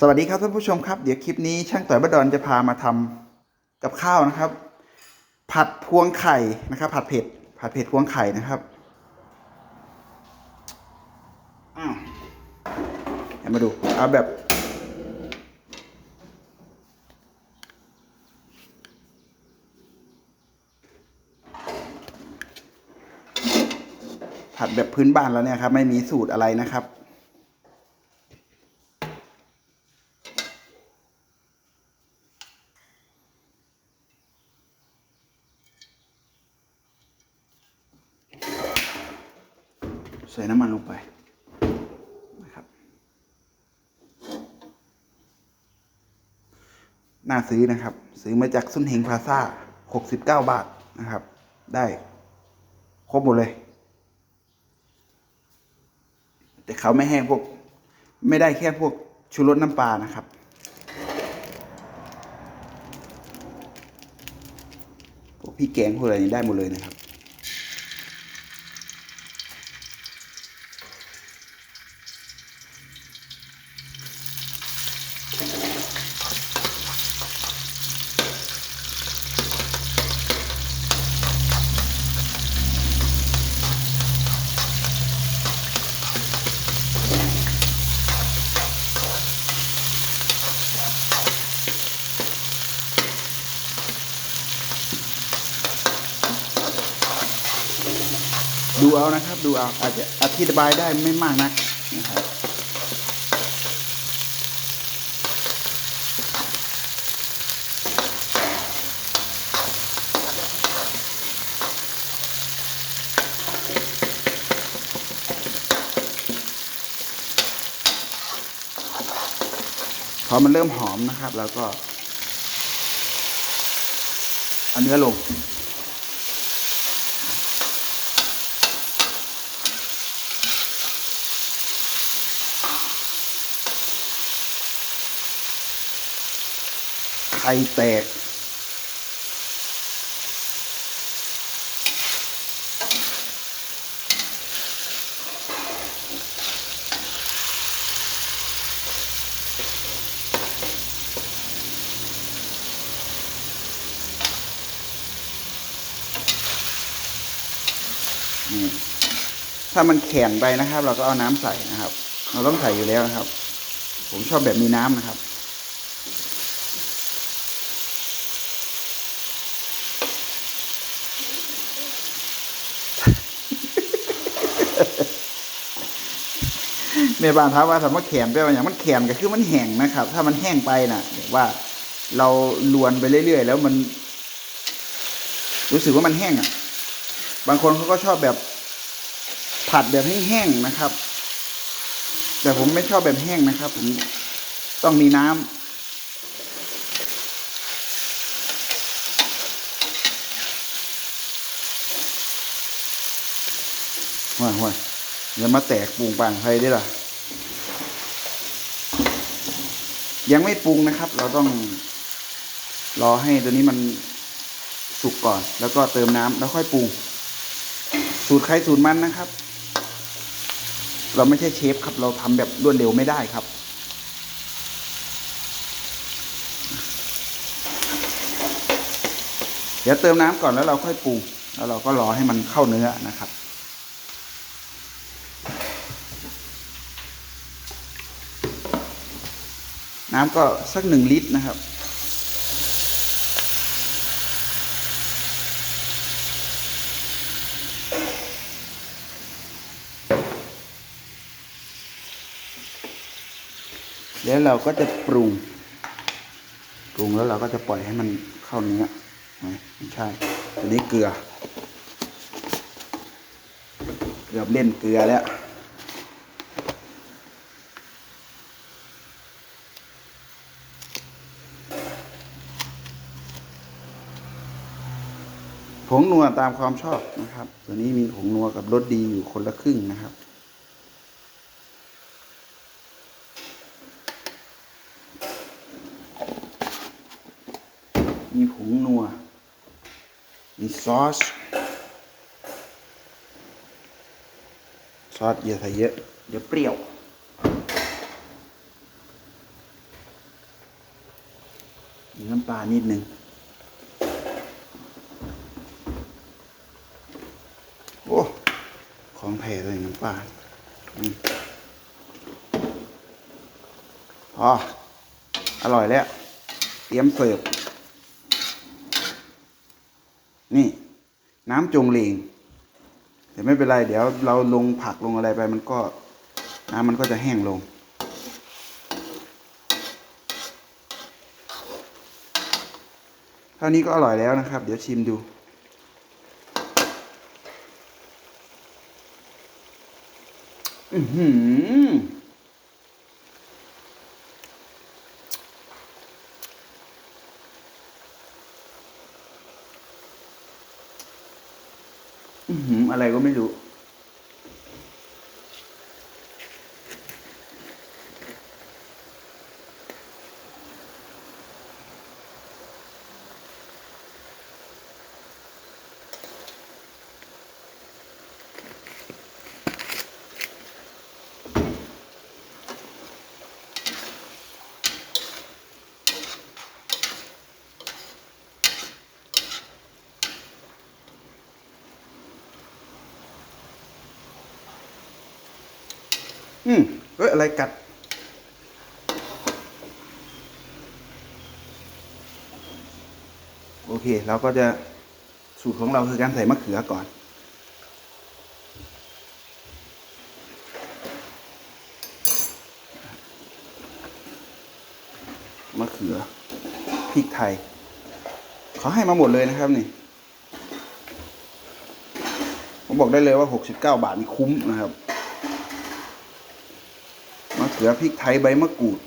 สวัสดีครับท่านผู้ชมครับ เดี๋ยวคลิปนี้ช่างต่อยบดอนจะพามาทำกับข้าวนะครับ ผัดพวงไข่นะครับ ผัดเผ็ดผัดเผ็ดพวงไข่นะครับอ้าวมาดูเอาแบบ ผัดแบบพื้นบ้านแล้วเนี่ยครับ ไม่มีสูตรอะไรนะครับ ใส่น้ำมันลงไปนะครับน่าซื้อนะครับ ซื้อมาจากซุนเฮงพาซ่าหกสิบเก้าบาทนะครับ ได้ครบหมดเลย แต่เขาไม่ให้พวก ไม่ได้แค่พวกชูรสน้ำปลานะครับพวกพี่แกงพวกอะไรนี่ได้หมดเลยนะครับ เอานะครับ ดูเอาอาจจะอธิบายได้ไม่มากนักนะครับพอมันเริ่มหอมนะครับ แล้วก็เอาเนื้อลง ไข่แตก ถ้ามันแข็งไปนะครับ เราก็เอาน้ำใส่นะครับ เราต้องใส่อยู่แล้วนะครับ ผมชอบแบบมีน้ำนะครับ แม่บ้านถามว่าถามว่าแข็งไปว่าอย่างมันแข็งก็คือมันแห้งนะครับ ถ้ามันแห้งไปนะ่ะว่าเราลวนไปเรื่อยๆ แล้วมัน รู้สึกว่ามันแห้งอะ บางคนเขาก็ชอบแบบผัดแบบแห้งๆนะครับ แต่ผมไม่ชอบแบบแห้งนะครับ ผมต้องมีน้ำห่วยห่วยอย่ามาแตกปรุงปังใครได้ล่ะ ยังไม่ปรุงนะครับ เราต้องรอให้ตัวนี้มันสุกก่อน แล้วก็เติมน้ำแล้วค่อยปรุง สูตรใครสูตรมันนะครับ เราไม่ใช่เชฟครับ เราทำแบบรวดเร็วไม่ได้ครับ เดี๋ยวเติมน้ำก่อนแล้วเราค่อยปรุงแล้วเราก็รอให้มันเข้าเนื้อนะครับ น้ำก็สักหนึ่งลิตรนะครับ แล้วเราก็จะปรุง ปรุงแล้วเราก็จะปล่อยให้มันเข้าเนื้อไม่ไม่ใช่อันนี้เกลือเกือบเล่นเกลือแล้ว ผ งนัวตามความชอบนะครับ ตัวนี้มีผงนัวกับรสดีอยู่คนละครึ่งนะครับ มีผงนัว มีซอส ซอสอย่าใส่เยอะ เดี๋ยวเปรี้ยวน้ำปลานิดนึง อ้ของแท้เลยน้ำปลาออ๋อ อร่อยแล้ว เตรียมเสิร์ฟ นี่ น้ำจงเลงแต่ไม่เป็นไร เดี๋ยวเราลงผักลงอะไรไปมันก็ น้ำมันก็จะแห้งลงเท่านี้ก็อร่อยแล้วนะครับ เดี๋ยวชิมดู อือหืออืมอะไรก็ไม่รู้ อืมเอ้ยอะไรกัด โอเค เราก็จะสูตรของเราคือการใส่มะเขือก่อน มะเขือพริกไทยเขาให้มาหมดเลยนะครับนี่ผมบอกได้เลยว่า 69 บาทนี่คุ้มนะครับ ลือพริกไทยใบมะกรูด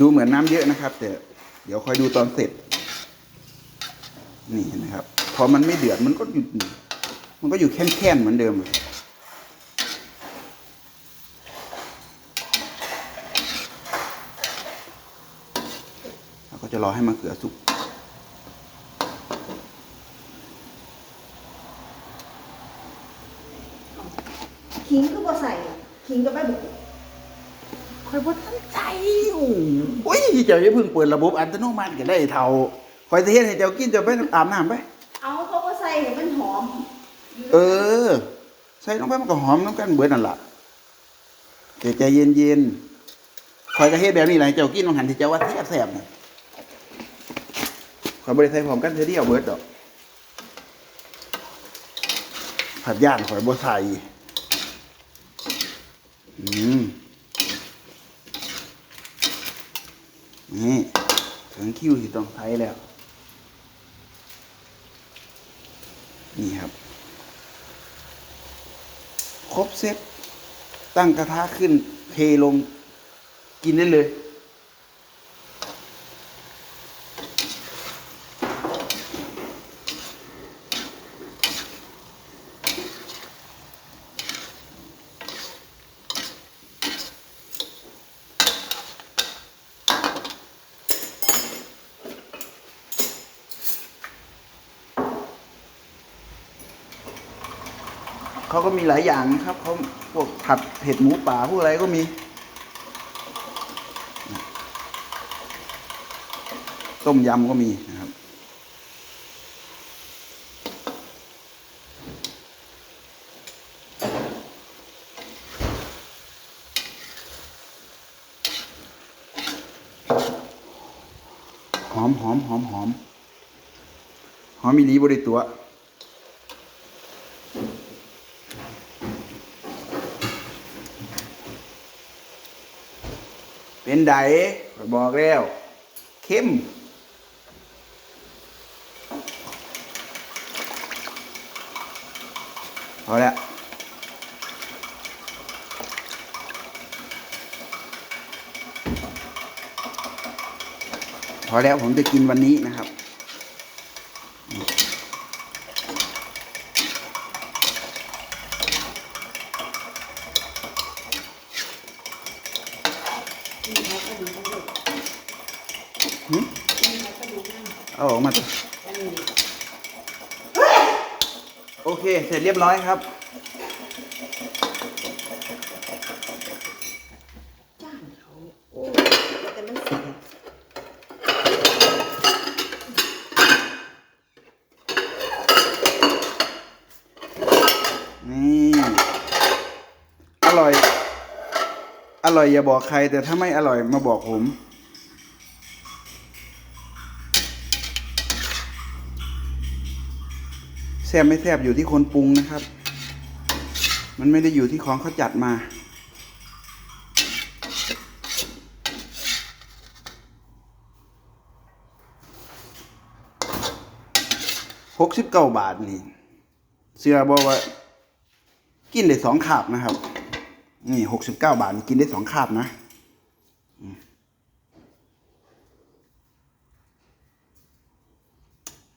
ดูเหมือนน้ำเยอะนะครับ แต่เดี๋ยวคอยดูตอนเสร็จ นี่นไหมครับ พอมันไม่เดือดมันก็อยู่มันก็อยู่แค่นๆเหมือนเดิมเราก็จะรอให้มะเขือสุก ขิงก็บ่ ใส่ขิงก็ไม่บุกคอยบ่ทันใจโอ้ยเจ้าอย่าเพิ่งเปิดระบบอัตโนมัติก็ได้เท่าคอยจะเฮ็ดให้เจ้ากินเจ้าไปอาบน้ำไป เอาเขาก็ใส่ให้มันหอม เออ ใส่ลงไปมันก็หอมน้ำกันเบิดนั่นล่ะแต่ใจเย็นๆคอยจะเฮ็ดแบบนี้แหละให้เจ้ากินมันหันที่เจ้าว่าแซ่บแซ่บน่ะคอยบ่ได้ใส่พร้อมกันเทื่อเดียวเบิดดอกผัดย่านคอยบ่ใส่อื มนี่ถึงคิวที่ต้องใช้แล้ว นี่ครับ ครบเซตตั้งกระทะขึ้นเทลง กินได้เลย เขาก็มีหลายอย่างนะครับเขาพวกผัดเผ็ดหมูป่าพวกอะไรก็มี ต้มยำก็มีนะครับ หอมหอมหอมหอมหอมมีลีบริตัว เป็นไดข้อยบอกแล้วเข้มพอแล้วพอแล้วผมจะกินวันนี้นะครับ โอเค เสร็จเรียบร้อยครับ จ้างเขาโอ้แต่มันเสียนี่ อร่อย อร่อยอย่าบอกใคร แต่ถ้าไม่อร่อยมาบอกผม ซ่บไม่แซ่บอยู่ที่คนปรุงนะครับ มันไม่ได้อยู่ที่ของเขาจัดมา หกสิบเก้าบาทนี่ เสื้อบอกว่า กินได้สองคาบนะครับ นี่หกสิบเก้าบาทนี่กินได้สองคาบนะ อืม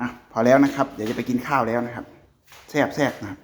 อะ พอแล้วนะครับ เดี๋ยวจะไปกินข้าวแล้วนะครับแซ่บแซ่บนะครับ